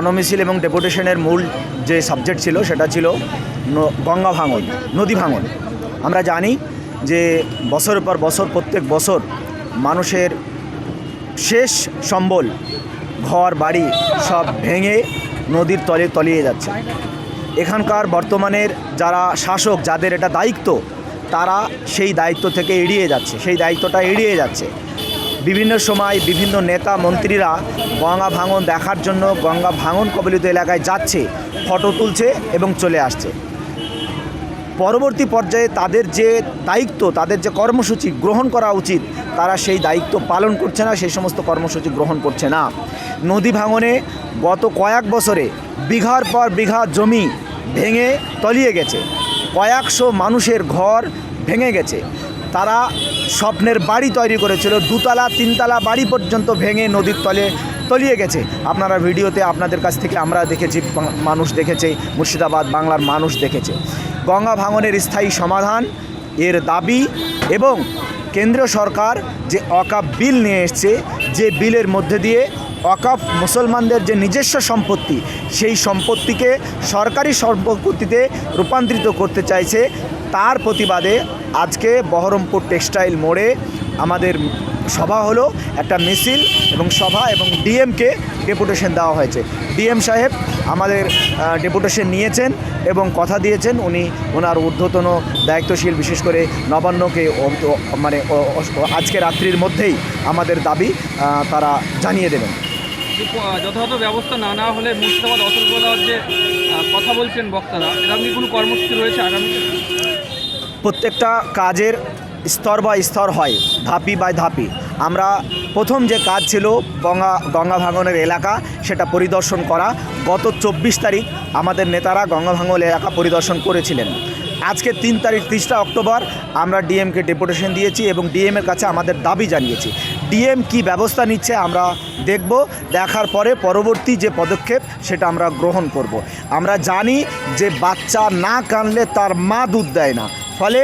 গণমিছিল এবং ডেপুটেশনের মূল যে সাবজেক্ট ছিল, সেটা ছিল গঙ্গা ভাঙন, নদী ভাঙন। আমরা জানি যে বছরের পর বছর, প্রত্যেক বছর মানুষের শেষ সম্বল, ঘর, বাড়ি সব ভেঙে নদীর তলে তলিয়ে যাচ্ছে। এখানকার বর্তমানের যারা শাসক, যাদের এটা দায়িত্ব, তারা সেই দায়িত্ব থেকে এড়িয়ে যাচ্ছে, সেই দায়িত্বটা এড়িয়ে যাচ্ছে। বিভিন্ন সময় বিভিন্ন নেতা মন্ত্রীরা গঙ্গা ভাঙন দেখার জন্য গঙ্গা ভাঙন কবলিত এলাকায় যাচ্ছে, ফটো তুলছে এবং চলে আসছে। পরবর্তী পর্যায়ে তাদের যে দায়িত্ব, তাদের যে কর্মসূচি গ্রহণ করা উচিত, তারা সেই দায়িত্ব পালন করছে না, সেই সমস্ত কর্মসূচি গ্রহণ করছে না। নদী ভাঙনে গত কয়েক বছরে বিঘার পর বিঘা জমি ভেঙে তলিয়ে গেছে। কয়েকশো মানুষের ঘর ভেঙে গেছে। তারা স্বপ্নের বাড়ি তৈরি করেছিল। দুতলা, তিনতলা বাড়ি পর্যন্ত ভেঙে নদীর তলে তলিয়ে গেছে। আপনারা ভিডিওতে আপনাদের কাছ থেকে আমরা দেখেছি মানুষ দেখেছে, মুর্শিদাবাদ বাংলার মানুষ দেখেছে। গঙ্গা ভাঙনের স্থায়ী সমাধান এর দাবি এবং কেন্দ্রীয় সরকার যে অকাপ বিল নিয়ে এসছে, যে বিলের মধ্যে দিয়ে অকাপ মুসলমানদের যে নিজস্ব সম্পত্তি, সেই সম্পত্তিকে সরকারি সম্পত্তিতে রূপান্তরিত করতে চাইছে তার প্রতিবাদে আজকে বহরমপুর টেক্সটাইল মোড়ে আমাদের সভা হলো, একটা মিছিল এবং সভা এবং ডিএমকে ডেপুটেশন দেওয়া হয়েছে। ডিএম সাহেব আমাদের ডেপুটেশন নিয়েছেন এবং কথা দিয়েছেন। উনি ওনার ঊর্ধ্বতন দায়িত্বশীল, বিশেষ করে নবান্নকে মানে আজকে রাত্রির মধ্যেই আমাদের দাবি তারা জানিয়ে দেবেন। যথাযথ ব্যবস্থা না নেওয়া হলে মুর্শিদাবাদ অচল করে দেওয়ার যে কথা বলছেন বক্তারা এরকম কি কোনো কর্মসূচি রয়েছে আগামীতে প্রত্যেকটা কাজের স্তর বা স্তর হয়, ধাপি বাই ধাপি। আমরা প্রথম যে কাজ ছিল গঙ্গা গঙ্গা ভাঙনের এলাকা, সেটা পরিদর্শন করা। গত চব্বিশ তারিখ আমাদের নেতারা গঙ্গা ভাঙন এলাকা পরিদর্শন করেছিলেন। আজকে তিন তারিখ, তিরিশটা অক্টোবর আমরা ডিএমকে ডেপুটেশন দিয়েছি এবং ডিএমের কাছে আমাদের দাবি জানিয়েছি। ডিএম কি ব্যবস্থা নিচ্ছে আমরা দেখব। দেখার পরে পরবর্তী যে পদক্ষেপ, সেটা আমরা গ্রহণ করব। আমরা জানি যে বাচ্চা না কানলে তার মা দুধ দেয় না। ফলে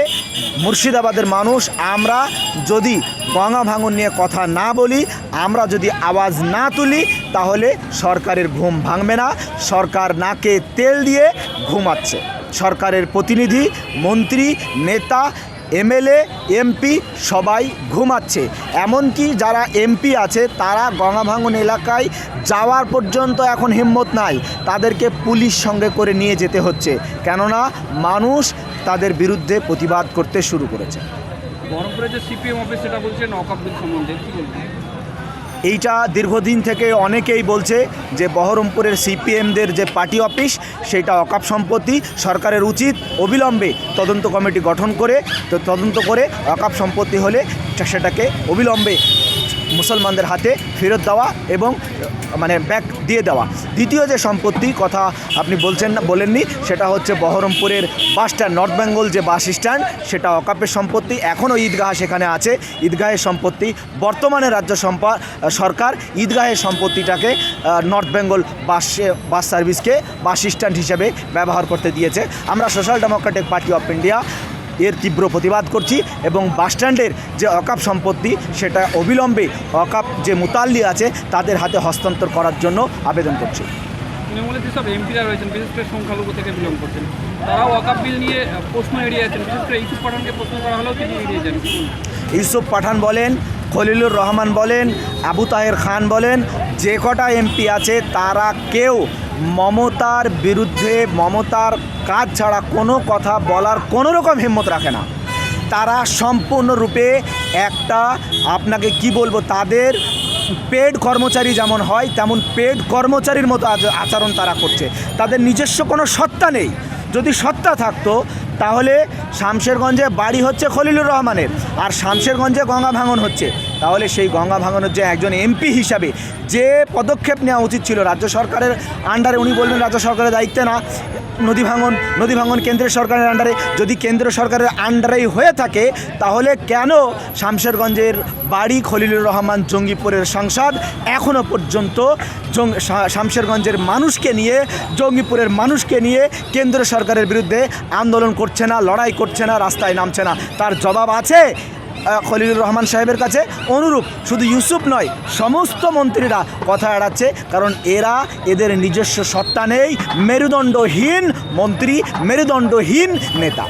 মুর্শিদাবাদের মানুষ, আমরা যদি গঙ্গা ভাঙন নিয়ে কথা না বলি, আমরা যদি আওয়াজ না তুলি, তাহলে সরকারের ঘুম ভাঙবে না। সরকার নাকে তেল দিয়ে ঘুমাচ্ছে। সরকারের প্রতিনিধি, মন্ত্রী, নেতা এমএলএ, এমপি সবাই ঘুমাচ্ছে। এমনকি যারা এমপি আছে, তারা গঙ্গা ভাঙন এলাকায় যাওয়ার পর্যন্ত এখন হিম্মত নাই। তাদেরকে পুলিশ সঙ্গে করে নিয়ে যেতে হচ্ছে। কেননা মানুষ তাদের বিরুদ্ধে প্রতিবাদ করতে শুরু করেছে। বহরমপুরে যে সিপিএম অফিস, সেটা বলছেন নকআপ সম্বন্ধে। কী বলবেন? এইটা দীর্ঘদিন থেকে অনেকেই বলছে যে বহরমপুরের সিপিএমদের যে পার্টি অফিস, সেটা অকাপ সম্পত্তি সরকারের উচিত অবিলম্বে তদন্ত কমিটি গঠন করে, তো তদন্ত করে অকাপ সম্পত্তি হলে সেটাকে অবিলম্বে মুসলমানদের হাতে ফেরত দেওয়া এবং মানে ব্যাক দিয়ে দেওয়া। দ্বিতীয় যে সম্পত্তি কথা আপনি বলছেন না, বলেননি, সেটা হচ্ছে বহরমপুরের বাস স্ট্যান্ড, নর্থ বেঙ্গল যে বাস স্ট্যান্ড, সেটা অকাপের সম্পত্তি। এখনও ঈদগাহ সেখানে আছে। ঈদগাহের সম্পত্তি বর্তমানে রাজ্য সম্পা, সরকার ঈদগাহের সম্পত্তিটাকে নর্থ বেঙ্গল বাস বাস সার্ভিসকে বাস স্ট্যান্ড হিসেবে ব্যবহার করতে দিয়েছে। আমরা Social Democratic Party of India এর তীব্র প্রতিবাদ করছি এবং বাসস্ট্যান্ডের যে অকাপ সম্পত্তি সেটা অবিলম্বে অকাপ যে মুতাল্লি আছে তাদের হাতে হস্তান্তর করার জন্য আবেদন করছি। তৃণমূলের যেসব এমপিরা রয়েছেন বিশেষ করে সংখ্যালঘু থেকে বিলং করছেন তারাও অকাপ বিল নিয়ে প্রশ্ন এড়িয়ে যাচ্ছেন বিশেষ করে ইস্যু পাঠানকে প্রশ্ন করা হলেও তিনি এড়িয়ে যান ইউসুফ পাঠান বলেন খলিলুর রহমান বলেন আবু তাহের খান বলেন যে কটা এমপি আছে তারা কেউ মমতার বিরুদ্ধে মমতার কাজ ছাড়া কোনো কথা বলার কোনো রকম হিম্মত রাখে না। তারা সম্পূর্ণরূপে একটা, আপনাকে কি বলব, তাদের পেড কর্মচারী যেমন হয়, তেমন পেড কর্মচারীর মতো আচ- আচরণ তারা করছে। তাদের নিজস্ব কোনো সত্তা নেই। যদি সত্তা থাকতো, তাহলে শামশেরগঞ্জে বাড়ি হচ্ছে খলিলুর রহমানের, আর শামশেরগঞ্জে গঙ্গা ভাঙন হচ্ছে। তাহলে সেই গঙ্গা ভাঙনের যে একজন এমপি হিসাবে যে পদক্ষেপ নেওয়া উচিত ছিল, রাজ্য সরকারের আন্ডারে উনি বলবেন রাজ্য সরকারের দায়িত্বে না, নদী ভাঙন নদী ভাঙন কেন্দ্রের সরকারের আন্ডারে যদি কেন্দ্র সরকারের আন্ডারেই হয়ে থাকে, তাহলে কেন শামশেরগঞ্জের বাড়ি খলিলুর রহমান জঙ্গিপুরের সংসদ এখনও পর্যন্ত শামশেরগঞ্জের মানুষকে নিয়ে, জঙ্গিপুরের মানুষকে নিয়ে কেন্দ্র সরকারের বিরুদ্ধে আন্দোলন করছে না, লড়াই করছে না, রাস্তায় নামছে না, তার জবাব আছে? খলিলুর রহমান সাহেবের কাছে অনুরূপ। শুধু ইউসুফ নয়, সমস্ত মন্ত্রীরা কথা এড়াচ্ছে, কারণ এরা এদের নিজস্ব সত্তা নেই। মেরুদণ্ডহীন মন্ত্রী, মেরুদণ্ডহীন নেতা।